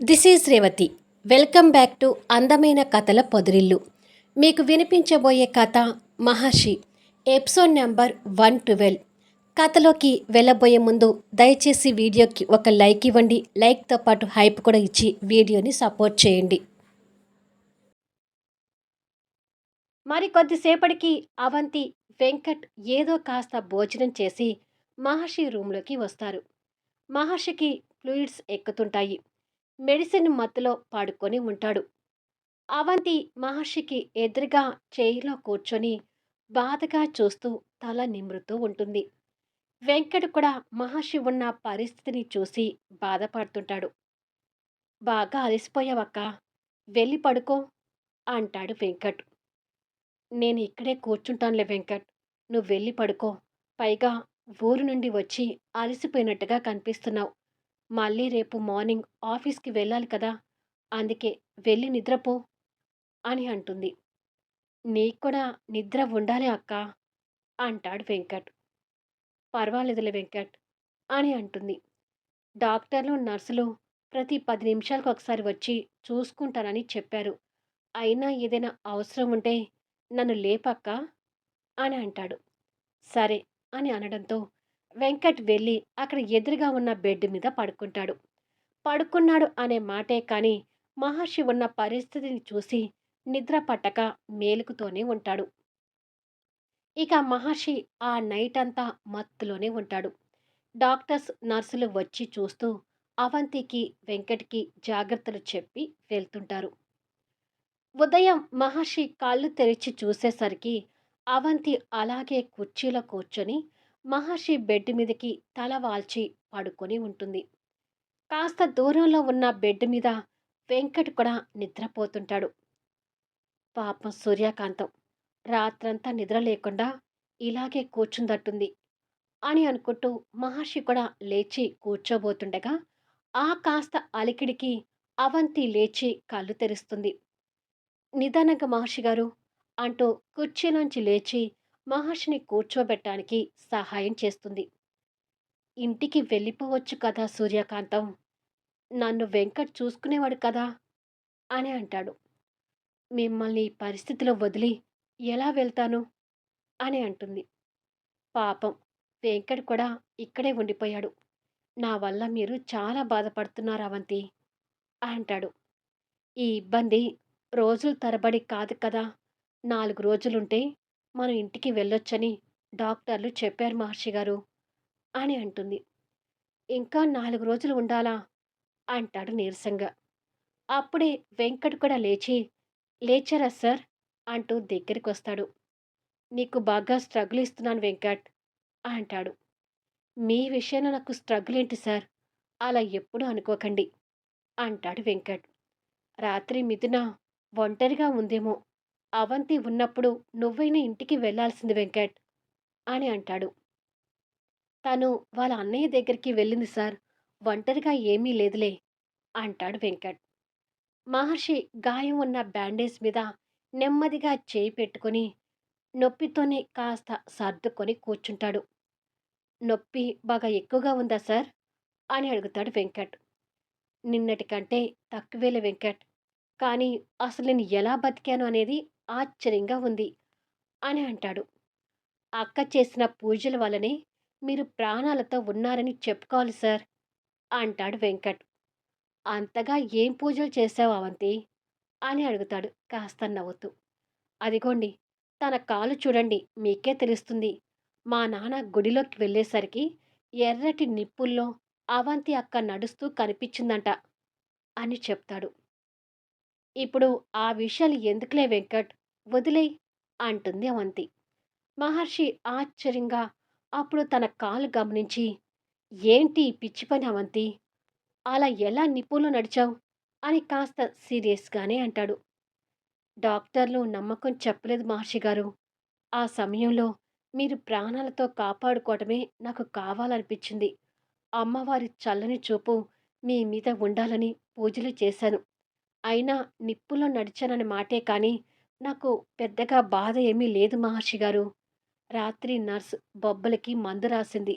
This is Revathi welcome back to అందమైన కథల పొదిరిల్లు మీకు వినిపించబోయే కథ Maharshi episode number one twelve కథలోకి వెళ్ళబోయే ముందు దయచేసి వీడియోకి ఒక లైక్ ఇవ్వండి. లైక్తో పాటు హైప్ కూడా ఇచ్చి వీడియోని సపోర్ట్ చేయండి. మరి కొద్దిసేపటికి అవంతి వెంకట్ ఏదో కాస్త భోజనం చేసి మహర్షి రూమ్లోకి వస్తారు. మహర్షికి ఫ్లూయిడ్స్ ఎక్కుతుంటాయి. మెడిసిన్ మత్తులో పాడుకొని ఉంటాడు. అవంతి మహర్షికి ఎదురుగా చేయిలో కూర్చొని బాధగా చూస్తూ తల నిమృతూ ఉంటుంది. వెంకట్ కూడా మహర్షి ఉన్న పరిస్థితిని చూసి బాధపడుతుంటాడు. బాగా అలసిపోయావక్క వెళ్ళి పడుకో అంటాడు వెంకట్. నేను ఇక్కడే కూర్చుంటానులే వెంకట్ నువ్వు వెళ్ళి పడుకో. పైగా ఊరు నుండి వచ్చి అలసిపోయినట్టుగా కనిపిస్తున్నావు. మళ్ళీ రేపు మార్నింగ్ ఆఫీస్కి వెళ్ళాలి కదా అందుకే వెళ్ళి నిద్రపో అని అంటుంది. నీకు కూడా నిద్ర ఉండాలి అక్క అంటాడు వెంకట్. పర్వాలేదులే వెంకట్ అని అంటుంది. డాక్టర్లు నర్సులు ప్రతి పది నిమిషాలకు ఒకసారి వచ్చి చూసుకుంటానని చెప్పారు. అయినా ఏదైనా అవసరం ఉంటే నన్ను లేపక్క అని అంటాడు. సరే అని అనడంతో వెంకట్ వెళ్ళి అక్కడ ఎదురుగా ఉన్న బెడ్ మీద పడుకుంటాడు. పడుకున్నాడు అనే మాటే కానీ మహర్షి ఉన్న పరిస్థితిని చూసి నిద్ర పట్టక మేలుకుతోనే ఉంటాడు. ఇక మహర్షి ఆ నైట్ అంతా మత్తులోనే ఉంటాడు. డాక్టర్స్ నర్సులు వచ్చి చూస్తూ అవంతికి వెంకట్కి జాగ్రత్తలు చెప్పి వెళ్తుంటారు. ఉదయం మహర్షి కాళ్ళు తెరిచి చూసేసరికి అవంతి అలాగే కుర్చీలో కూర్చొని మహర్షి బెడ్ మీదకి తల వాల్చి పడుకొని ఉంటుంది. కాస్త దూరంలో ఉన్న బెడ్ మీద వెంకట్ కూడా నిద్రపోతుంటాడు. పాపం సూర్యకాంతం. రాత్రంతా నిద్ర లేకుండా ఇలాగే కూర్చుందట్టుంది అని అనుకుంటూ మహర్షి కూడా లేచి కూర్చోబోతుండగా ఆ కాస్త అలికిడికి అవంతి లేచి కళ్ళు తెరుస్తుంది. నిదానంగా మహర్షి గారు అంటూ కుర్చీలోంచి లేచి మహర్షిని కూర్చోబెట్టడానికి సహాయం చేస్తుంది. ఇంటికి వెళ్ళిపోవచ్చు కదా సూర్యకాంతం. నన్ను వెంకట్ చూసుకునేవాడు కదా అని అంటాడు. మిమ్మల్ని ఈ పరిస్థితిలో వదిలి ఎలా వెళ్తాను? అని అంటుంది. పాపం వెంకట్ కూడా ఇక్కడే ఉండిపోయాడు. నా వల్ల మీరు చాలా బాధపడుతున్నారు అవంతి అంటాడు. ఈ ఇబ్బంది రోజుల తరబడి కాదు కదా. నాలుగు రోజులుంటే మనం ఇంటికి వెళ్ళొచ్చని డాక్టర్లు చెప్పారు మహర్షి గారు అని అంటుంది. ఇంకా నాలుగు రోజులు ఉండాలా? అంటాడు నీరసంగా. అప్పుడే వెంకట్ కూడా లేచి లేచారా సార్? అంటూ దగ్గరికి వస్తాడు నీకు బాగా స్ట్రగుల్ ఇస్తున్నాను వెంకట్ అంటాడు. మీ విషయంలో నాకు స్ట్రగుల్ ఏంటి సార్? అలా ఎప్పుడూ అనుకోకండి అంటాడు వెంకట్. రాత్రి మిథున ఒంటరిగా ఉందేమో అవంతి ఉన్నప్పుడు నువ్వైనా ఇంటికి వెళ్ళాల్సింది వెంకట్ అని అంటాడు. తను వాళ్ళ అన్నయ్య దగ్గరికి వెళ్ళింది సార్ ఒంటరిగా ఏమీ లేదులే అంటాడు వెంకట్. మహర్షి గాయం ఉన్న బ్యాండేజ్ మీద నెమ్మదిగా చేయి పెట్టుకొని నొప్పితోనే కాస్త సర్దుకొని కూర్చుంటాడు. నొప్పి బాగా ఎక్కువగా ఉందా సార్? అని అడుగుతాడు వెంకట్. నిన్నటి కంటే తక్కువేలే వెంకట్ కానీ అసలు నేను ఎలా బతికాను అనేది ఆశ్చర్యంగా ఉంది అని అంటాడు. అక్క చేసిన పూజల వల్లనే మీరు ప్రాణాలతో ఉన్నారని చెప్పుకోవాలి సార్ అంటాడు వెంకట్. అంతగా ఏం పూజలు చేసావు అవంతి అని అడుగుతాడు కాస్త నవ్వుతూ. అదిగోండి తన కాలు చూడండి మీకే తెలుస్తుంది. మా నాన్న గుడిలోకి వెళ్ళేసరికి ఎర్రటి నిప్పుల్లో అవంతి అక్క నడుస్తూ కనిపించిందంట అని చెప్తాడు. ఇప్పుడు ఆ విషయాలు ఎందుకులే వెంకట్? వదిలే అంటుంది అవంతి. మహర్షి ఆశ్చర్యంగా అప్పుడు తన కాలు గమనించి ఏంటి పిచ్చి పని అవంతి? అలా ఎలా నిపుణులు నడిచావు? అని కాస్త సీరియస్గానే అంటాడు. డాక్టర్లు నమ్మకం చెప్పలేదు మహర్షి గారు. ఆ సమయంలో మీరు ప్రాణాలతో కాపాడుకోవటమే నాకు కావాలనిపించింది. అమ్మవారి చల్లని చూపు మీ మీద ఉండాలని పూజలు చేశాను. అయినా నిప్పులో నడిచానని మాటే కానీ నాకు పెద్దగా బాధ ఏమీ లేదు మహర్షి గారు రాత్రి నర్స్ బొబ్బలకి మందు రాసింది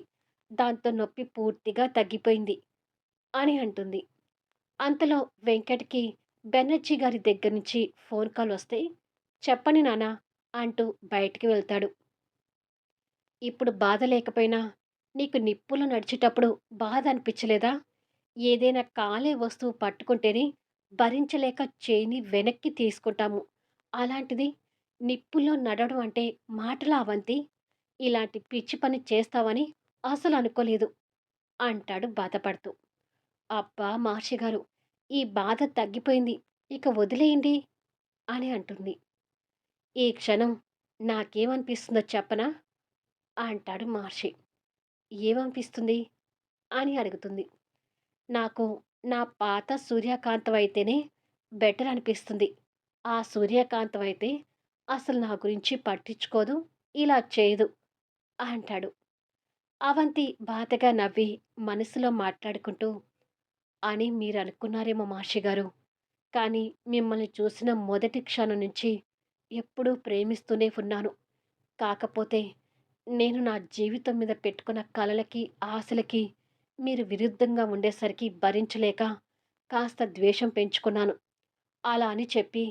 దాంతో నొప్పి పూర్తిగా తగ్గిపోయింది అని అంటుంది అంతలో వెంకట్‌కి బెనర్జీ గారి దగ్గర నుంచి ఫోన్ కాల్ వస్తే, "చెప్పండి నాన్న" అంటూ బయటికి వెళ్తాడు. "ఇప్పుడు బాధ లేకపోయినా నీకు నిప్పులు నడిచేటప్పుడు బాధ అనిపించలేదా? ఏదైనా కాలే వస్తువు పట్టుకుంటేనే భరించలేక చేయిని వెనక్కి తీసుకుంటాము. అలాంటిది నిప్పుల్లో నడవడం అంటే మాటల అవంతి? ఇలాంటి పిచ్చి పని చేస్తావని అసలు అనుకోలేదు" అంటాడు బాధపడుతూ. "అబ్బా! మహర్షి గారు ఈ బాధ తగ్గిపోయింది. ఇక వదిలేయండి" అని అంటుంది. ఈ క్షణం నాకేమనిపిస్తుందో చెప్పనా? అంటాడు మహర్షి. ఏమనిపిస్తుంది? అని అడుగుతుంది. నాకు నా పాత సూర్యకాంతం అయితేనే బెటర్ అనిపిస్తుంది. ఆ సూర్యకాంతం అయితే అసలు నా గురించి పట్టించుకోదు, ఇలా చేయదు అంటాడు. అవంతి బాధగా నవ్వి మనసులో మాట్లాడుకుంటూ అని మీరు అనుకున్నారేమో మాషి గారు. కానీ మిమ్మల్ని చూసిన మొదటి క్షణం నుంచి ఎప్పుడూ ప్రేమిస్తూనే ఉన్నాను. కాకపోతే నేను నా జీవితం మీద పెట్టుకున్న కలలకి, ఆశలకి మీరు విరుద్ధంగా ఉండేసరికి భరించలేక కాస్త ద్వేషం పెంచుకున్నాను. అలా అని చెప్పి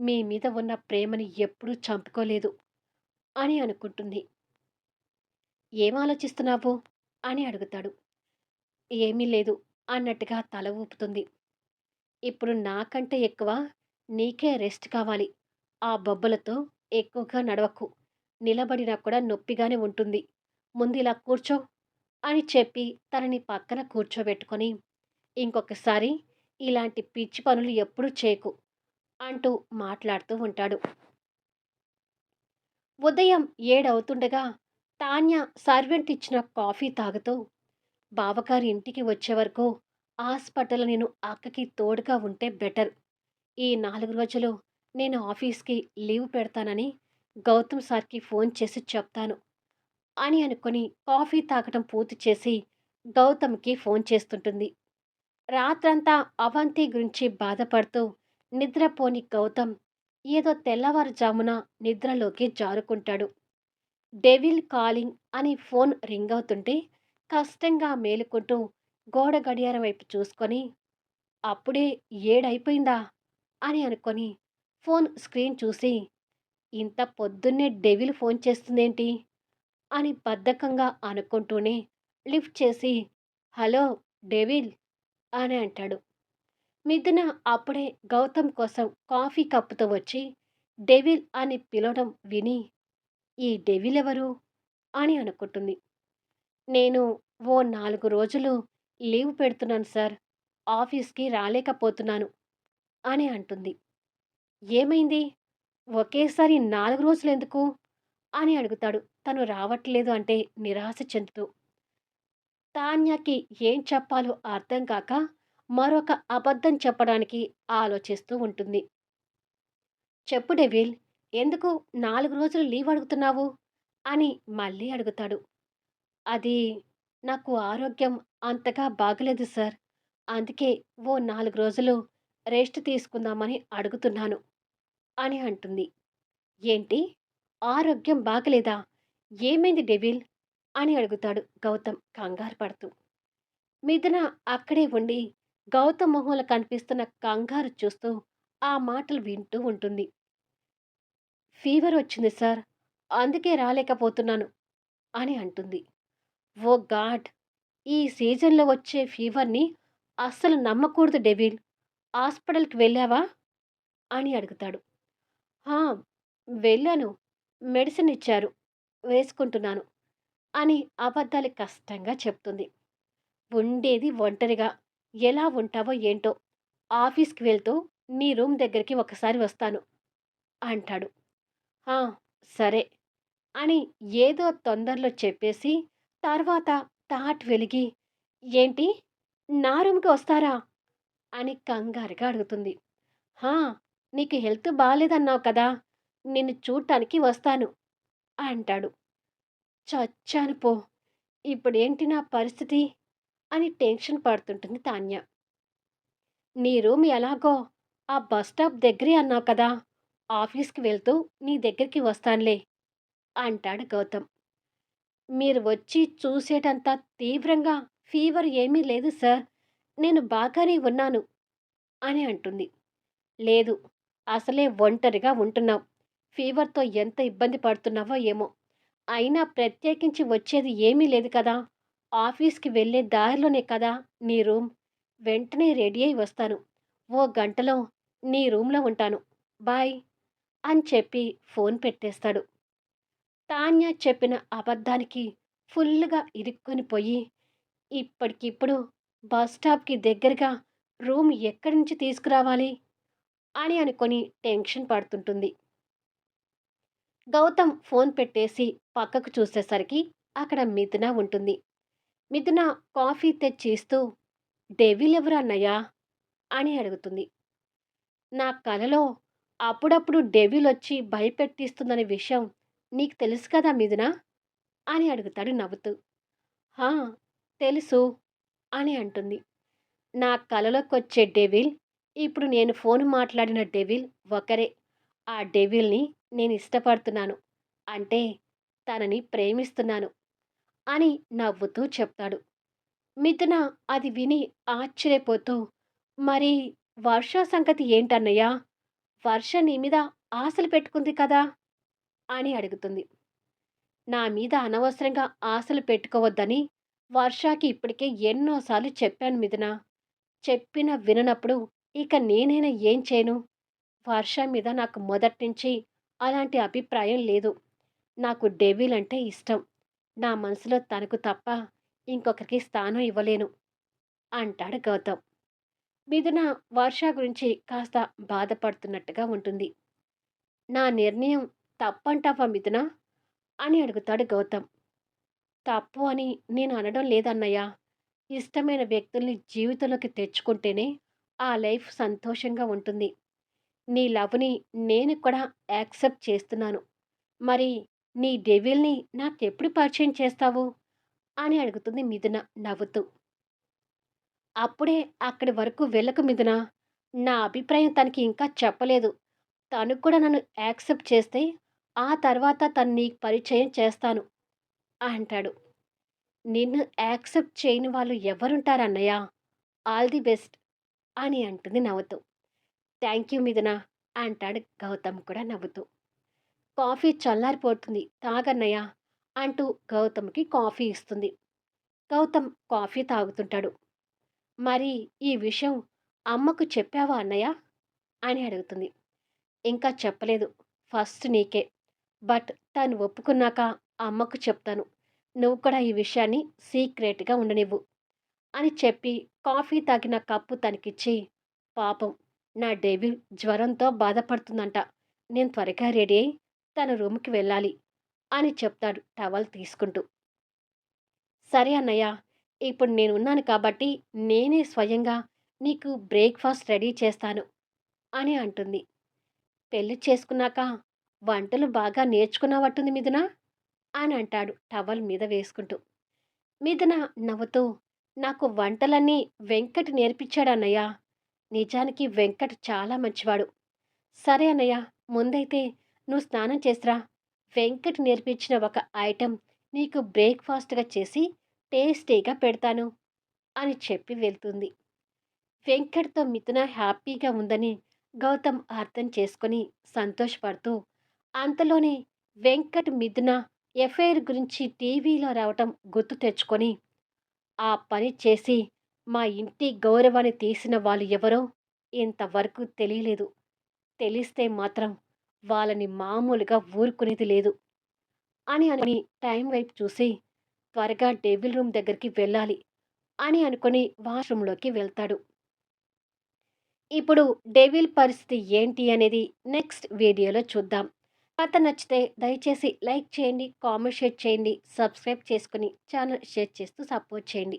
మీ మీద ఉన్న ప్రేమని ఎప్పుడూ చంపుకోలేదు అని అనుకుంటుంది. ఏం ఆలోచిస్తున్నావు? అని అడుగుతాడు. ఏమీ లేదు అన్నట్టుగా తల ఊపుతుంది. ఇప్పుడు నాకంటే ఎక్కువ నీకే రెస్ట్ కావాలి. ఆ బొబ్బలతో ఎక్కువగా నడవకు. నిలబడినా కూడా నొప్పిగానే ఉంటుంది. ముందు ఇలా కూర్చో అని చెప్పి తనని పక్కన కూర్చోబెట్టుకొని ఇంకొకసారి ఇలాంటి పిచ్చి పనులు ఎప్పుడూ చేయకు అంటూ మాట్లాడుతూ ఉంటాడు. ఉదయం ఏడవుతుండగా తాన్య సర్వెంట్ ఇచ్చిన కాఫీ తాగుతూ బావగారి ఇంటికి వచ్చే వరకు హాస్పిటల్ నేను అక్కకి తోడుగా ఉంటే బెటర్. ఈ నాలుగు రోజులు నేను ఆఫీస్‌కి లీవ్ పెడతానని గౌతమ్ సార్‌కి ఫోన్ చేసి చెప్తాను. అని అనుకుని కాఫీ తాగటం పూర్తి చేసి గౌతమ్‌కి ఫోన్ చేస్తుంటుంది. రాత్రంతా అవంతి గురించి బాధపడుతూ నిద్రపోని గౌతమ్ ఏదో తెల్లవారుజామున నిద్రలోకి జారుకుంటాడు. డెవిల్ కాలింగ్ అని ఫోన్ రింగ్ అవుతుంటే కష్టంగా మేలుకుంటూ గోడ గడియారం వైపు చూసుకొని అప్పుడే ఏడైపోయిందా అని అనుకొని ఫోన్ స్క్రీన్ చూసి ఇంత పొద్దున్నే డెవిల్ ఫోన్ చేస్తుందేంటి అని బద్ధకంగా అనుకుంటూనే లిఫ్ట్ చేసి హలో డెవిల్ అని అంటాడు. మిథున అప్పుడే గౌతమ్ కోసం కాఫీ కప్పుతో వచ్చి డెవిల్ అని పిలవడం విని ఈ డెవిల్ ఎవరు? అని అనుకుంటుంది. నేను ఓ నాలుగు రోజులు లీవ్ పెడుతున్నాను సార్ ఆఫీస్కి రాలేకపోతున్నాను అని అంటుంది. ఏమైంది? ఒకేసారి నాలుగు రోజులు ఎందుకు అని అడుగుతాడు. తను రావట్లేదు అంటే నిరాశ చెందుతూ. తాన్యకి ఏం చెప్పాలో అర్థం కాక మరొక అబద్ధం చెప్పడానికి ఆలోచిస్తూ ఉంటుంది. చెప్పు డెవిల్ ఎందుకు నాలుగు రోజులు లీవ్ అడుగుతున్నావు? అని మళ్ళీ అడుగుతాడు. అది నాకు ఆరోగ్యం అంతగా బాగలేదు సార్. అందుకే ఓ నాలుగు రోజులు రెస్ట్ తీసుకుందామని అడుగుతున్నాను అని అంటుంది. ఏంటి? ఆరోగ్యం బాగలేదా? ఏమైంది డెవిల్? అని అడుగుతాడు గౌతమ్ కంగారు పడుతూ. మిథున అక్కడే ఉండి గౌతమ్ మొహంలో కనిపిస్తున్న కంగారు చూస్తూ ఆ మాటలు వింటూ ఉంటుంది. ఫీవర్ వచ్చింది సార్. అందుకే రాలేకపోతున్నాను అని అంటుంది. Oh God! ఈ సీజన్లో వచ్చే ఫీవర్ని అస్సలు నమ్మకూడదు డెవిల్. హాస్పిటల్కి వెళ్ళావా? అని అడుగుతాడు. "హా, వెళ్ళాను. మెడిసిన్ ఇచ్చారు వేసుకుంటున్నాను అని అబద్ధాలు కష్టంగా చెప్తుంది. ఉండేది ఒంటరిగా. ఎలా ఉంటావో ఏంటో ఆఫీస్కి వెళ్తూ నీ రూమ్ దగ్గరికి ఒకసారి వస్తాను అంటాడు. "హా, సరే అని ఏదో తొందరలో చెప్పేసి తర్వాత తాట్ వెలిగి ఏంటి? నా రూమ్కి వస్తారా? అని కంగారుగా అడుగుతుంది. హా నీకు హెల్త్ బాగాలేదన్నావు కదా! నిన్ను చూడటానికి వస్తాను అంటాడు చచ్చాను పో ఇప్పుడేంటి నా పరిస్థితి అని టెన్షన్ పడుతుంటుంది తాన్య నీ రూమ్ ఎలాగో ఆ బస్ స్టాప్ దగ్గరే అన్నావు కదా ఆఫీస్కి వెళ్తూ నీ దగ్గరికి వస్తానులే అంటాడు గౌతమ్ మీరు వచ్చి చూసేటంత తీవ్రంగా ఫీవర్ ఏమీ లేదు సార్ నేను బాగానే ఉన్నాను అని అంటుంది. లేదు. అసలే ఒంటరిగా ఉంటున్నావు. ఫీవర్‌తో ఎంత ఇబ్బంది పడుతున్నావో ఏమో! అయినా ప్రత్యేకించి వచ్చేది ఏమీ లేదు కదా! ఆఫీస్‌కి వెళ్ళే దారిలోనే కదా నీ రూమ్. వెంటనే రెడీ అయి వస్తాను. ఓ గంటలో నీ రూమ్‌లో ఉంటాను. బాయ్ అని చెప్పి ఫోన్ పెట్టేస్తాడు. తాన్య చెప్పిన అబద్ధానికి ఫుల్గా ఇరుక్కొని పోయి, ఇప్పటికిప్పుడు బస్ స్టాప్‌కి దగ్గరగా రూమ్ ఎక్కడి నుంచి తీసుకురావాలి? అని అనుకొని టెన్షన్ పడుతుంటుంది. గౌతమ్ ఫోన్ పెట్టేసి పక్కకు చూసేసరికి అక్కడ మిథున ఉంటుంది. మిథున కాఫీ తెచ్చి ఇస్తూ డెవిల్ ఎవరు అన్నయ్యా అని అడుగుతుంది. నా కలలో అప్పుడప్పుడు డెవిల్ వచ్చి భయపెట్టిస్తుందనే విషయం నీకు తెలుసు కదా మిథున అని అడుగుతాడు నవ్వుతూ. హా తెలుసు అని అంటుంది. నా కలలోకొచ్చే డెవిల్ ఇప్పుడు నేను ఫోన్ మాట్లాడిన డెవిల్ ఒకరే. ఆ డెవిల్‌ని నేను ఇష్టపడుతున్నాను. అంటే తనని ప్రేమిస్తున్నాను అని నవ్వుతూ చెప్తాడు. మిథున అది విని ఆశ్చర్యపోతూ మరి వర్ష సంగతి ఏంటన్నయ్యా వర్ష నీ మీద ఆశలు పెట్టుకుంది కదా! అని అడుగుతుంది. నా మీద అనవసరంగా ఆశలు పెట్టుకోవద్దని వర్షాకి ఇప్పటికే ఎన్నోసార్లు చెప్పాను మిథున. చెప్పిన విననప్పుడు ఇక నేనైనా ఏం చేయను? వర్ష మీద నాకు మొదటి నుంచి అలాంటి అభిప్రాయం లేదు. నాకు డెవిల్ అంటే ఇష్టం. నా మనసులో తనకు తప్ప ఇంకొకరికి స్థానం ఇవ్వలేను అంటాడు గౌతమ్. మిథున వర్ష గురించి కాస్త బాధపడుతున్నట్టుగా ఉంటుంది. నా నిర్ణయం తప్పంటావా మిథున? అని అడుగుతాడు గౌతమ్. తప్పు అని నేను అనడం లేదన్నయ్య. ఇష్టమైన వ్యక్తుల్ని జీవితంలోకి తెచ్చుకుంటేనే ఆ లైఫ్ సంతోషంగా ఉంటుంది. నీ లవ్‌ని నేను కూడా యాక్సెప్ట్ చేస్తున్నాను. మరి నీ డెవిల్‌ని నాకెప్పుడు పరిచయం చేస్తావు? అని అడుగుతుంది మిథున నవ్వుతూ. అప్పుడే అక్కడి వరకు వెళ్ళకు మిథున. నా అభిప్రాయం తనకి ఇంకా చెప్పలేదు. తను కూడా నన్ను యాక్సెప్ట్ చేస్తే ఆ తర్వాత తను నీకు పరిచయం చేస్తాను అంటాడు. నిన్ను యాక్సెప్ట్ చేయని వాళ్ళు ఎవరుంటారన్నయ్య? ఆల్ ది బెస్ట్ అని అంటుంది నవ్వుతూ. థ్యాంక్ యూ మిథునా అంటాడు గౌతమ్ కూడా నవ్వుతూ. కాఫీ చల్లారిపోతుంది తాగన్నయ్య అంటూ గౌతమ్‌కి కాఫీ ఇస్తుంది. గౌతమ్ కాఫీ తాగుతుంటాడు. మరి ఈ విషయం అమ్మకు చెప్పావా అన్నయ్య? అని అడుగుతుంది. ఇంకా చెప్పలేదు. ఫస్ట్ నీకే. బట్ తను ఒప్పుకున్నాక అమ్మకు చెప్తాను. నువ్వు కూడా ఈ విషయాన్ని సీక్రెట్‌గా ఉండనివ్వు అని చెప్పి కాఫీ తాగిన కప్పు తనకిచ్చి పాపం నా డెవిల్ జ్వరంతో బాధపడుతుందంట. నేను త్వరగా రెడీ అయి తన రూమ్‌కి వెళ్ళాలి అని చెప్తాడు టవల్ తీసుకుంటూ. సరే అన్నయ్య. ఇప్పుడు నేను ఉన్నాను కాబట్టి నేనే స్వయంగా నీకు బ్రేక్‌ఫాస్ట్ రెడీ చేస్తాను అని అంటుంది. పెళ్ళి చేసుకున్నాక వంటలు బాగా నేర్చుకున్నావట్టుంది మిథున అని అంటాడు టవల్ మీద వేసుకుంటూ. మిథున నవ్వుతూ నాకు వంటలన్నీ వెంకట్ నేర్పించాడన్నయ్య. నిజానికి వెంకట్ చాలా మంచివాడు. సరే అన్నయ్య ముందైతే నువ్వు స్నానం చేసిరా. వెంకట్ నేర్పించిన ఒక ఐటెం నీకు బ్రేక్‌ఫాస్ట్‌గా చేసి టేస్టీగా పెడతాను అని చెప్పి వెళ్తుంది. వెంకట్‌తో మిథున హ్యాపీగా ఉందని గౌతమ్ అర్థం చేసుకొని సంతోషపడుతూ అంతలోనే వెంకట్ మిథున ఎఫ్ఐఆర్ గురించి టీవీలో రావటం గుర్తు తెచ్చుకొని ఆ పని చేసి మా ఇంటి గౌరవాన్ని తీసిన వాళ్ళు ఎవరో ఇంతవరకు తెలియలేదు. తెలిస్తే మాత్రం వాళ్ళని మామూలుగా ఊరుకునేది లేదు అని అని టైం వైపు చూసి త్వరగా డెవిల్ రూమ్ దగ్గరికి వెళ్ళాలి అని అనుకుని వాష్రూమ్‌లోకి వెళ్తాడు. ఇప్పుడు డెవిల్ పరిస్థితి ఏంటి అనేది నెక్స్ట్ వీడియోలో చూద్దాం. కథ నచ్చితే దయచేసి లైక్ చేయండి, కామెంట్ షేర్ చేయండి, సబ్స్క్రైబ్ చేసుకొని ఛానల్ షేర్ చేస్తూ సపోర్ట్ చేయండి.